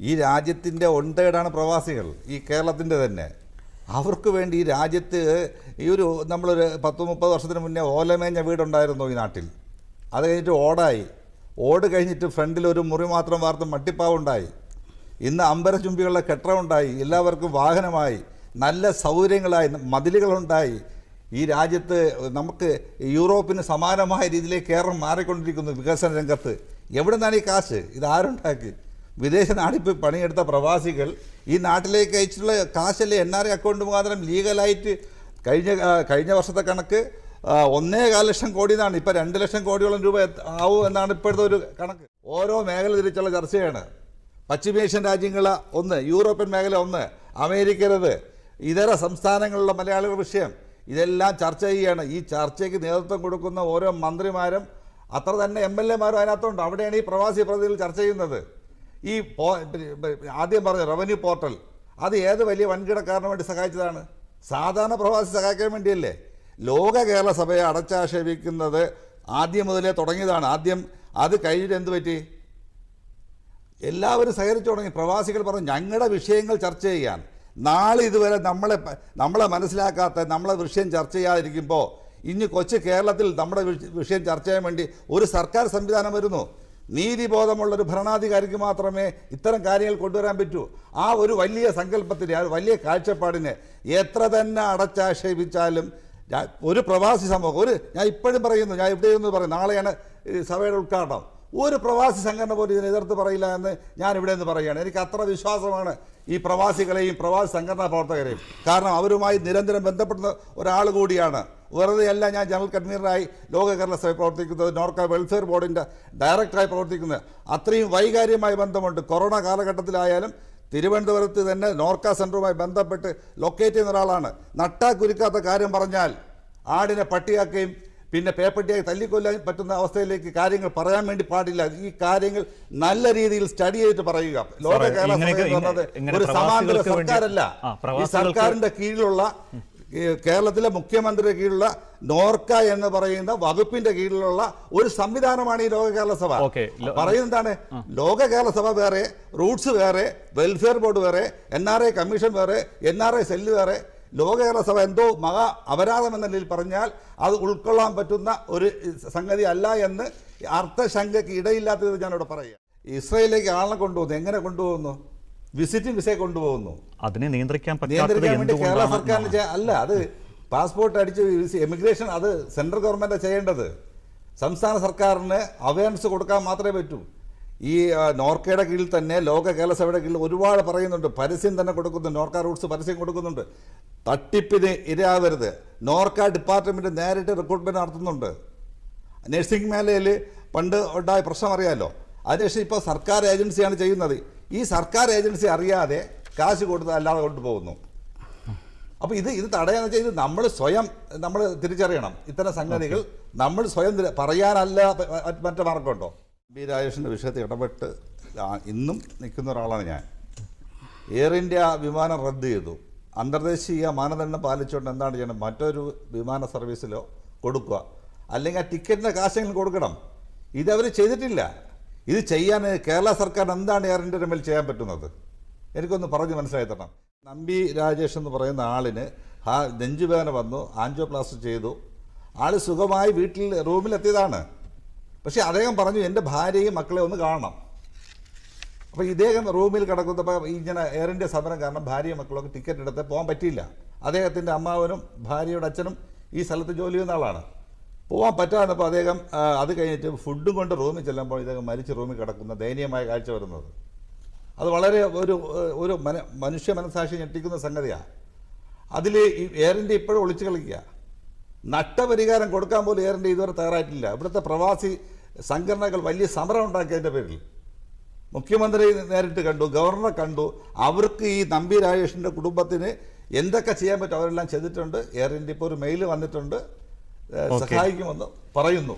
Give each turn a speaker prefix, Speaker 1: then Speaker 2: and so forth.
Speaker 1: ഈ രാജ്യത്തിന്റെ ഒണ്ടേടാണ് പ്രവാസികൾ ഈ കേരളത്തിന്റെ തന്നെ. അവർക്ക് വേണ്ടി ഈ രാജ്യത്ത് ഈ ഒരു നമ്മളൊരു പത്ത് മുപ്പത് വർഷത്തിന് മുന്നേ ഓലമേഞ്ഞ വീടുണ്ടായിരുന്നു ഈ നാട്ടിൽ. അത് കഴിഞ്ഞിട്ട് ഓടായി. ഓട് കഴിഞ്ഞിട്ട് ഫ്രണ്ടിൽ ഒരു മുറി മാത്രം വാർത്ത് മട്ടിപ്പാവുണ്ടായി. ഇന്ന് അമ്പരചുംബികളുടെ കെട്ടമുണ്ടായി എല്ലാവർക്കും വാഹനമായി. നല്ല സൗകര്യങ്ങളായി. മതിലുകളുണ്ടായി. ഈ രാജ്യത്ത് നമുക്ക് യൂറോപ്പിന് സമാനമായ രീതിയിലേക്ക് കേരളം മാറിക്കൊണ്ടിരിക്കുന്നു വികസന രംഗത്ത്. എവിടെ നിന്നാണ് ഈ കാശ്? ഇത് ആരുണ്ടാക്കി? വിദേശ നാട്ടിൽ പോയി പണിയെടുത്ത പ്രവാസികൾ ഈ നാട്ടിലേക്ക് അയച്ചിട്ടുള്ള കാശല്ലേ എൻ ആർ ഐ അക്കൗണ്ട് മുഖാന്തരം ലീഗലായിട്ട് കഴിഞ്ഞ കഴിഞ്ഞ വർഷത്തെ കണക്ക് ഒന്നേ കാല ലക്ഷം കോടി എന്നാണ് ഇപ്പം രണ്ട് ലക്ഷം കോടിയോളം രൂപ ആവും എന്നാണ് ഇപ്പോഴത്തെ ഒരു കണക്ക്. ഓരോ മേഖല തിരിച്ചുള്ള ചർച്ചയാണ്. പശ്ചിമേഷ്യൻ രാജ്യങ്ങൾ ഒന്ന് യൂറോപ്യൻ മേഖല ഒന്ന് അമേരിക്കയിലത് ഇതര സംസ്ഥാനങ്ങളിലുള്ള മലയാളികൾ വിഷയം. ഇതെല്ലാം ചർച്ച ചെയ്യുകയാണ് ഈ ചർച്ചയ്ക്ക് നേതൃത്വം കൊടുക്കുന്ന ഓരോ മന്ത്രിമാരും അത്ര തന്നെ എം എൽ എമാരും അതിനകത്തുണ്ട്. അവിടെയാണ് ഈ പ്രവാസി പ്രതിനിധികൾ ചർച്ച ചെയ്യുന്നത്. ഈ ആദ്യം പറഞ്ഞ റവന്യൂ പോർട്ടൽ അത് ഏത് വലിയ വൻകിടക്കാരന് വേണ്ടി സഹായിച്ചതാണ്? സാധാരണ പ്രവാസി സഹായിക്കാൻ വേണ്ടിയല്ലേ? ലോക കേരള സഭയെ അടച്ചാക്ഷേപിക്കുന്നത് ആദ്യം മുതലേ തുടങ്ങിയതാണ്. ആദ്യം അത് കഴിഞ്ഞിട്ട് എന്ത് പറ്റി? എല്ലാവരും സഹകരിച്ചു തുടങ്ങി. പ്രവാസികൾ പറഞ്ഞു ഞങ്ങളുടെ വിഷയങ്ങൾ ചർച്ച ചെയ്യാൻ. നാളെ ഇതുവരെ നമ്മളെ നമ്മളെ മനസ്സിലാക്കാത്ത നമ്മളെ വിഷയം ചർച്ച ചെയ്യാതിരിക്കുമ്പോൾ ഇനി കൊച്ചു കേരളത്തിൽ നമ്മുടെ വിഷയം ചർച്ച ചെയ്യാൻ വേണ്ടി ഒരു സർക്കാർ സംവിധാനം വരുന്നു. നീതിബോധമുള്ള ഒരു ഭരണാധികാരിക്ക് മാത്രമേ ഇത്തരം കാര്യങ്ങൾ കൊണ്ടുവരാൻ പറ്റൂ. ആ ഒരു വലിയ സങ്കല്പത്തിന് ആ വലിയ കാഴ്ചപ്പാടിനെ എത്ര തന്നെ അടച്ചാക്ഷേപിച്ചാലും ഒരു പ്രവാസി സമൂഹം ഒരു ഞാൻ ഇപ്പോഴും പറയുന്നു ഞാൻ ഇവിടെ നിന്ന് പറയും നാളെയാണ് സഭയുടെ ഉദ്ഘാടനം. ഒരു പ്രവാസി സംഘടന പോലും ഇതിനെ എതിർത്ത് പറയില്ല എന്ന് ഞാൻ ഇവിടെ നിന്ന് പറയുകയാണ്. എനിക്ക് അത്ര വിശ്വാസമാണ് ഈ പ്രവാസികളെയും പ്രവാസി സംഘടനാ പ്രവർത്തകരെയും. കാരണം അവരുമായി നിരന്തരം ബന്ധപ്പെടുന്ന ഒരാൾ കൂടിയാണ് വെറുതെ അല്ല ഞാൻ ജനറൽ കൺവീനറായി ലോക കേരള സഭ പ്രവർത്തിക്കുന്നത് നോർക്ക വെൽഫെയർ ബോർഡിന്റെ ഡയറക്ടറായി പ്രവർത്തിക്കുന്നത്. അത്രയും വൈകാര്യമായ ബന്ധമുണ്ട്. കൊറോണ കാലഘട്ടത്തിലായാലും തിരുവനന്തപുരത്ത് തന്നെ നോർക്ക സെന്ററുമായി ബന്ധപ്പെട്ട് ലൊക്കേറ്റ് ചെയ്യുന്ന ഒരാളാണ്. നട്ടാ കുരുക്കാത്ത കാര്യം പറഞ്ഞാൽ ആടിനെ പട്ടിയാക്കുകയും പിന്നെ പേപ്പട്ടിയായി തല്ലിക്കൊല്ലാൻ പറ്റുന്ന അവസ്ഥയിലേക്ക് കാര്യങ്ങൾ പറയാൻ വേണ്ടി പാടില്ല. ഈ കാര്യങ്ങൾ നല്ല രീതിയിൽ സ്റ്റഡി ചെയ്തിട്ട് പറയുക. ലോക കേരള സഭ എന്ന് പറഞ്ഞത് ഒരു സമാന്തര സർക്കാരല്ല. ഈ സർക്കാരിന്റെ കീഴിലുള്ള കേരളത്തിലെ മുഖ്യമന്ത്രിയുടെ കീഴിലുള്ള നോർക്ക എന്ന് പറയുന്ന വകുപ്പിന്റെ കീഴിലുള്ള ഒരു സംവിധാനമാണ് ഈ ലോക കേരള സഭ
Speaker 2: പറയുന്നത്
Speaker 1: എന്താണ്? ലോക കേരള സഭ വേറെ റൂട്ട്സ് വേറെ വെൽഫെയർ ബോർഡ് വേറെ എൻ ആർ ഐ കമ്മീഷൻ വേറെ എൻ ആർ ഐ സെല്ല് വേറെ. ലോക കേരള സഭ എന്തോ മഹാ അപരാധം എന്ന നിലയിൽ പറഞ്ഞാൽ അത് ഉൾക്കൊള്ളാൻ പറ്റുന്ന ഒരു സംഗതി അല്ല എന്ന് അർത്ഥശങ്കയ്ക്ക് ഇടയില്ലാത്തത് ഞാനിവിടെ പറയുക ഇസ്രയേലിലേക്ക് ആളെ കൊണ്ടുപോകുന്നു എങ്ങനെ കൊണ്ടുപോകുന്നു വിസിറ്റിംഗ് വിസയെ കൊണ്ടുപോകുന്നു.
Speaker 2: അതിനെ നിയന്ത്രിക്കാൻ
Speaker 1: നിയന്ത്രിക്കാൻ വേണ്ടി കേരള സർക്കാരിന് അല്ല അത് പാസ്പോർട്ട് അടിച്ച് എമിഗ്രേഷൻ അത് സെൻട്രൽ ഗവൺമെന്റ് ചെയ്യേണ്ടത്. സംസ്ഥാന സർക്കാരിന് അവയർനെസ് കൊടുക്കാൻ മാത്രമേ പറ്റൂ. ഈ നോർക്കയുടെ കീഴിൽ തന്നെ ലോക കേരളസഭയുടെ കീഴിൽ ഒരുപാട് പറയുന്നുണ്ട്. പരസ്യം തന്നെ കൊടുക്കുന്നുണ്ട് നോർക്ക റൂട്ട്സ് പരസ്യം കൊടുക്കുന്നുണ്ട്. തട്ടിപ്പിന് ഇരയാവരുത്. നോർക്ക ഡിപ്പാർട്ട്മെന്റ് നേരിട്ട് റിക്രൂട്ട്മെന്റ് നടത്തുന്നുണ്ട്. നഴ്സിംഗ് മേഖലയിൽ പണ്ട് ഉണ്ടായ പ്രശ്നം അറിയാമല്ലോ അതിനുശേഷം ഇപ്പോൾ സർക്കാർ ഏജൻസിയാണ് ചെയ്യുന്നത്. ഈ സർക്കാർ ഏജൻസി അറിയാതെ കാശ് കൊടുത്ത് അല്ലാതെ കൊണ്ടുപോകുന്നു അപ്പോൾ ഇത് ഇത് തടയാന്ന് വെച്ചാൽ ഇത് നമ്മൾ സ്വയം നമ്മൾ തിരിച്ചറിയണം. ഇത്തരം സംഗതികൾ നമ്മൾ സ്വയം പറയാനല്ല മറ്റേ മാർഗമുണ്ടോ? ബി രാജേഷിന്റെ വിഷയത്തിൽ ഇടപെട്ട് ഇന്നും നിൽക്കുന്ന ഒരാളാണ് ഞാൻ. എയർ ഇന്ത്യ വിമാനം റദ്ദ് ചെയ്തു. അന്തർദേശീയ മാനദണ്ഡം പാലിച്ചുകൊണ്ട് എന്താണ് ചെയ്യണം മറ്റൊരു വിമാന സർവീസിലോ കൊടുക്കുക. അല്ലെങ്കിൽ ആ ടിക്കറ്റിന്റെ കാശെങ്കിലും കൊടുക്കണം. ഇതവർ ചെയ്തിട്ടില്ല. ഇത് ചെയ്യാൻ കേരള സർക്കാർ എന്താണ് എയർ ഇന്ത്യയുടെ മേൽ ചെയ്യാൻ പറ്റുന്നത്? എനിക്കൊന്ന് പറഞ്ഞ് മനസ്സിലായി തരണം നമ്പി രാജേഷ് എന്ന് പറയുന്ന ആളിന് ആ നെഞ്ചുവേദന വന്നു ആൻജിയോപ്ലാസ്റ്റ് ചെയ്തു. ആൾ സുഖമായി വീട്ടിൽ റൂമിലെത്തിയതാണ്. പക്ഷേ അദ്ദേഹം പറഞ്ഞു എന്റെ ഭാര്യയും മക്കളെ ഒന്ന് കാണണം. അപ്പോൾ ഇദ്ദേഹം റൂമിൽ കിടക്കുന്നപ്പോൾ ഇങ്ങനെ എയർ ഇന്ത്യ സമരം കാരണം ഭാര്യയും മക്കളൊക്കെ ടിക്കറ്റ് എടുത്ത് പോകാൻ പറ്റിയില്ല. അദ്ദേഹത്തിന്റെ അമ്മാവനും ഭാര്യയുടെ അച്ഛനും ഈ സ്ഥലത്ത് ജോലി ചെയ്യുന്ന ആളാണ്. പോകാൻ പറ്റാതപ്പോൾ അദ്ദേഹം അത് കഴിഞ്ഞിട്ട് ഫുഡും കൊണ്ട് റൂമിൽ ചെല്ലുമ്പോൾ ഇദ്ദേഹം മരിച്ച് റൂമിൽ കിടക്കുന്ന ദയനീയമായ കാഴ്ച വരുന്നത്. അത് വളരെ ഒരു ഒരു മന മനുഷ്യ മനസാക്ഷി ഞെട്ടിക്കുന്ന സംഗതിയാണ് അതിൽ ഈ എയർ ഇപ്പോഴും ഒളിച്ചു കളിക്കുക. നഷ്ടപരിഹാരം കൊടുക്കാൻ പോലും എയർ ഇതുവരെ തയ്യാറായിട്ടില്ല. ഇവിടുത്തെ പ്രവാസി സംഘടനകൾ വലിയ സമരം ഉണ്ടാക്കിയതിന്റെ പേരിൽ. മുഖ്യമന്ത്രി നേരിട്ട് കണ്ടു ഗവർണറെ കണ്ടു. അവർക്ക് ഈ നമ്പി രാജേഷിന്റെ കുടുംബത്തിന് എന്തൊക്കെ ചെയ്യാൻ പറ്റും അവരെല്ലാം ചെയ്തിട്ടുണ്ട്. എയർ ഇന്ത്യ ഇപ്പോൾ ഒരു മെയിൽ വന്നിട്ടുണ്ട്. സഹായിക്കുമെന്ന് പറയുന്നു.